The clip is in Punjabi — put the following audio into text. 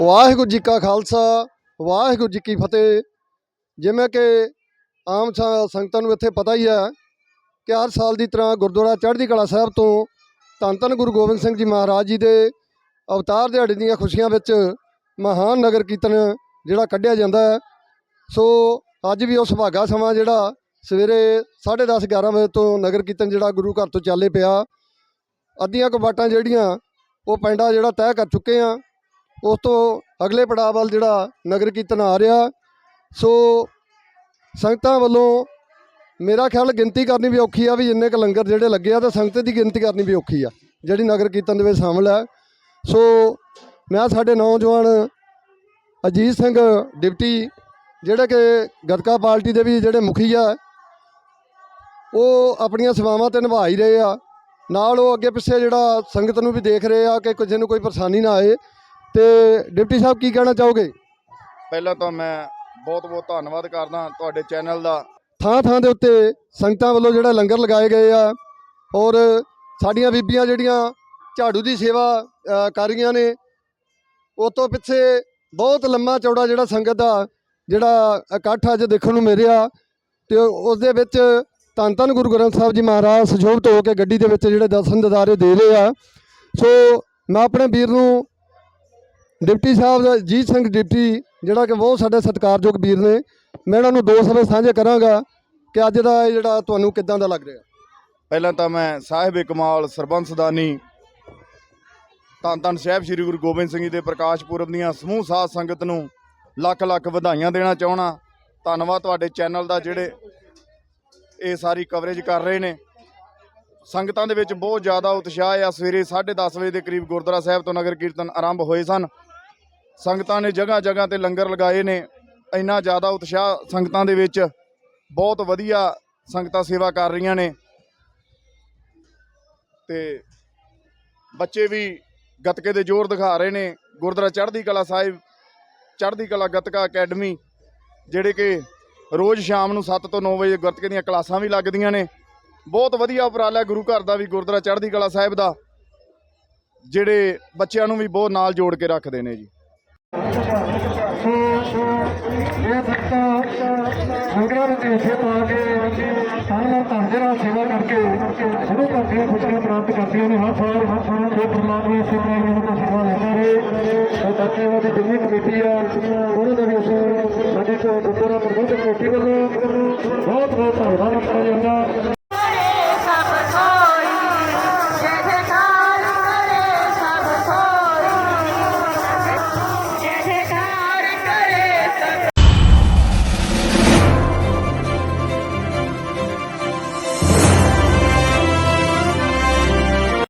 ਵਾਹਿਗੁਰੂ ਜੀ ਕਾ ਖਾਲਸਾ, ਵਾਹਿਗੁਰੂ ਜੀ ਕੀ ਫਤਿਹ। ਜਿਵੇਂ ਕਿ ਆਮ ਸ- ਸੰਗਤਾਂ ਨੂੰ ਇੱਥੇ ਪਤਾ ਹੀ ਹੈ ਕਿ ਹਰ ਸਾਲ ਦੀ ਤਰ੍ਹਾਂ ਗੁਰਦੁਆਰਾ ਚੜ੍ਹਦੀ ਕਲਾ ਸਾਹਿਬ ਤੋਂ ਧੰਨ ਧੰਨ ਗੁਰੂ ਗੋਬਿੰਦ ਸਿੰਘ ਜੀ ਮਹਾਰਾਜ ਜੀ ਦੇ ਅਵਤਾਰ ਦਿਹਾੜੇ ਦੀਆਂ ਖੁਸ਼ੀਆਂ ਵਿੱਚ ਮਹਾਨ ਨਗਰ ਕੀਰਤਨ ਜਿਹੜਾ ਕੱਢਿਆ ਜਾਂਦਾ ਹੈ। ਸੋ ਅੱਜ ਵੀ ਉਹ ਸੁਭਾਗਾ ਸਮਾਂ ਜਿਹੜਾ ਸਵੇਰੇ 10:30 11 ਵਜੇ ਤੋਂ ਨਗਰ ਕੀਰਤਨ ਜਿਹੜਾ ਗੁਰੂ ਘਰ ਤੋਂ ਚੱਲੇ ਪਿਆ। ਅੱਧੀਆਂ ਕੁ ਜਿਹੜੀਆਂ ਉਹ ਪਿੰਡਾਂ ਜਿਹੜਾ ਤੈਅ ਕਰ ਚੁੱਕੇ ਆ ਉਸ ਤੋਂ ਅਗਲੇ ਪੜਾਅ ਵੱਲ ਜਿਹੜਾ ਨਗਰ ਕੀਰਤਨ ਆ ਰਿਹਾ, ਸੋ ਸੰਗਤਾਂ ਵੱਲੋਂ ਮੇਰਾ ਖਿਆਲ ਗਿਣਤੀ ਕਰਨੀ ਵੀ ਔਖੀ ਆ ਵੀ ਜਿੰਨੇ ਕ ਲੰਗਰ ਜਿਹੜੇ ਲੱਗੇ ਆ, ਤਾਂ ਸੰਗਤ ਦੀ ਗਿਣਤੀ ਕਰਨੀ ਵੀ ਔਖੀ ਆ, ਜਿਹੜੀ ਨਗਰ ਕੀਰਤਨ ਦੇ ਵਿੱਚ ਸ਼ਾਮਲ ਹੈ ਸੋ ਮੈਂ ਸਾਡੇ ਨੌਜਵਾਨ ਅਜੀਤ ਸਿੰਘ ਡਿਪਟੀ, ਜਿਹੜੇ ਕਿ ਗਤਕਾ ਪਾਰਟੀ ਦੇ ਵੀ ਜਿਹੜੇ ਮੁਖੀ ਆ, ਉਹ ਆਪਣੀਆਂ ਸੇਵਾਵਾਂ ਤੇ ਨਿਭਾ ਹੀ ਰਹੇ ਆ। ਨਾਲ ਉਹ ਅੱਗੇ ਪਿੱਛੇ ਜਿਹੜਾ ਸੰਗਤ ਨੂੰ ਵੀ ਦੇਖ ਰਹੇ ਆ ਕਿ ਕਿਸੇ ਨੂੰ ਕੋਈ ਪਰੇਸ਼ਾਨੀ ਨਾ ਆਏ। ਤੇ ਡਿਪਟੀ ਸਾਹਿਬ ਕੀ ਕਹਿਣਾ ਚਾਹੋਗੇ? ਪਹਿਲਾਂ ਤਾਂ ਮੈਂ ਬਹੁਤ ਬਹੁਤ ਧੰਨਵਾਦ ਕਰਦਾ ਤੁਹਾਡੇ ਚੈਨਲ ਦਾ। ਥਾਂ ਥਾਂ ਦੇ ਉੱਤੇ ਸੰਗਤਾਂ ਵੱਲੋਂ ਜਿਹੜਾ ਲੰਗਰ ਲਗਾਏ ਗਏ ਆ ਔਰ ਸਾਡੀਆਂ ਬੀਬੀਆਂ ਜਿਹੜੀਆਂ ਝਾੜੂ ਦੀ ਸੇਵਾ ਕਰ ਰਹੀਆਂ ਨੇ ਉਹ ਤੋਂ ਪਿੱਛੇ ਬਹੁਤ ਲੰਮਾ ਚੌੜਾ ਜਿਹੜਾ ਸੰਗਤ ਦਾ ਜਿਹੜਾ ਇਕੱਠ ਅੱਜ ਦੇਖਣ ਨੂੰ ਮਿਲਿਆ ਤੇ ਉਸ ਦੇ ਵਿੱਚ ਧੰਨ ਧੰਨ ਗੁਰੂ ਗ੍ਰੰਥ ਸਾਹਿਬ ਜੀ ਮਹਾਰਾਜ ਸੁਸ਼ੋਭਿਤ ਹੋ ਕੇ ਗੱਡੀ ਦੇ ਵਿੱਚ ਜਿਹੜੇ ਦਰਸ਼ਨ ਦਿਦਾਰੇ ਦੇ ਰਹੇ ਆ। ਸੋ ਮੈਂ ਆਪਣੇ ਵੀਰ ਨੂੰ ਡਿਪਟੀ ਸਾਹਿਬ ਦਾ ਜੀਤ ਸਿੰਘ ਡਿਪਟੀ, ਜਿਹੜਾ ਕਿ ਬਹੁਤ ਸਾਡੇ ਸਤਿਕਾਰਯੋਗ ਵੀਰ ਨੇ, ਮੈਂ ਇਹਨਾਂ ਨੂੰ ਦੋ ਸਵੇ ਸਾਂਝੇ ਕਰਾਂਗਾ ਕਿ ਅੱਜ ਦਾ ਇਹ ਜਿਹੜਾ ਤੁਹਾਨੂੰ ਕਿੱਦਾਂ ਦਾ ਲੱਗ ਰਿਹਾ? ਪਹਿਲਾਂ ਤਾਂ ਮੈਂ ਸਾਹਿਬ ਕਮਾਲ ਸਰਬੰਸ ਦਾਨੀ, ਧੰਨ ਧੰਨ ਸਾਹਿਬ ਸ੍ਰੀ ਗੁਰੂ ਗੋਬਿੰਦ ਸਿੰਘ ਜੀ ਦੇ ਪ੍ਰਕਾਸ਼ ਪੁਰਬ ਦੀਆਂ ਸਮੂਹ ਸਾਧ ਸੰਗਤ ਨੂੰ ਲੱਖ ਲੱਖ ਵਧਾਈਆਂ ਦੇਣਾ ਚਾਹਣਾ ਧੰਨਵਾਦ ਤੁਹਾਡੇ ਚੈਨਲ ਦਾ ਜਿਹੜੇ ਇਹ ਸਾਰੀ ਕਵਰੇਜ ਕਰ ਰਹੇ ਨੇ। ਸੰਗਤਾਂ ਦੇ ਵਿੱਚ ਬਹੁਤ ਜ਼ਿਆਦਾ ਉਤਸ਼ਾਹ ਆ। ਸਵੇਰੇ 10:30 ਵਜੇ ਦੇ ਕਰੀਬ ਗੁਰਦੁਆਰਾ ਸਾਹਿਬ ਤੋਂ ਨਗਰ ਕੀਰਤਨ ਆਰੰਭ ਹੋਏ ਸਨ। ਸੰਗਤਾਂ ਨੇ ਜਗ੍ਹਾ ਜਗ੍ਹਾ ਤੇ ਲੰਗਰ ਲਗਾਏ ਨੇ। ਇੰਨਾ ਜ਼ਿਆਦਾ ਉਤਸ਼ਾਹ ਸੰਗਤਾਂ ਦੇ ਵਿੱਚ। ਬਹੁਤ ਵਧੀਆ ਸੰਗਤਾਂ ਸੇਵਾ ਕਰ ਰਹੀਆਂ ਨੇ। ਤੇ ਬੱਚੇ ਵੀ ਗੱਤਕੇ ਦੇ ਜ਼ੋਰ ਦਿਖਾ ਰਹੇ ਨੇ। ਗੁਰਦੁਆਰਾ ਚੜ੍ਹਦੀ ਕਲਾ ਸਾਹਿਬ, ਚੜ੍ਹਦੀ ਕਲਾ ਗੱਤਕਾ ਅਕੈਡਮੀ, ਜਿਹੜੇ ਕਿ ਰੋਜ਼ ਸ਼ਾਮ ਨੂੰ 7 ਤੋਂ 9 ਵਜੇ ਗੱਤਕੇ ਦੀਆਂ ਕਲਾਸਾਂ ਵੀ ਲੱਗਦੀਆਂ ਨੇ। ਬਹੁਤ ਵਧੀਆ ਉਪਰਾਲਾ ਗੁਰੂ ਘਰ ਦਾ ਵੀ, ਗੁਰਦੁਆਰਾ ਚੜ੍ਹਦੀ ਕਲਾ ਸਾਹਿਬ ਦਾ। ਜਿਹੜੇ ਬੱਚਿਆਂ ਨੂੰ ਵੀ ਬਹੁਤ ਨਾਲ ਜੋੜ ਕੇ ਰੱਖਦੇ ਨੇ ਜੀ। ਇਹ ਸੰਗਤਾਂ ਸੰਗਰਾਂ ਨੂੰ ਇੱਥੇ ਪਾ ਕੇ ਸਾਨੂੰ ਧੰਦੇ ਨਾਲ ਸੇਵਾ ਕਰਕੇ ਗੁਰੂ ਘਰ ਦੀਆਂ ਖੁਸ਼ੀਆਂ ਪ੍ਰਾਪਤ ਕਰਦੀਆਂ ਨੇ ਹਰ ਸਾਲ ਹਰ ਸਾਲ ਜੋ ਪ੍ਰਮਾਤਮਾ ਸੇਵਾ ਨੂੰ ਤਾਂ ਸੇਵਾ ਲੈਂਦਾ ਰਹੇ ਉਹ ਬੱਚੇ ਵਾਲੀ ਜਿੰਨੀ ਕਮੇਟੀ ਆ ਉਹਨਾਂ ਦਾ ਵੀ ਅਸੀਂ ਸਾਡੇ ਤੋਂ ਗੁਰਦੁਆਰਾ ਪ੍ਰਬੰਧਕ ਕਮੇਟੀ ਵੱਲੋਂ ਬਹੁਤ ਬਹੁਤ ਧੰਨਵਾਦ।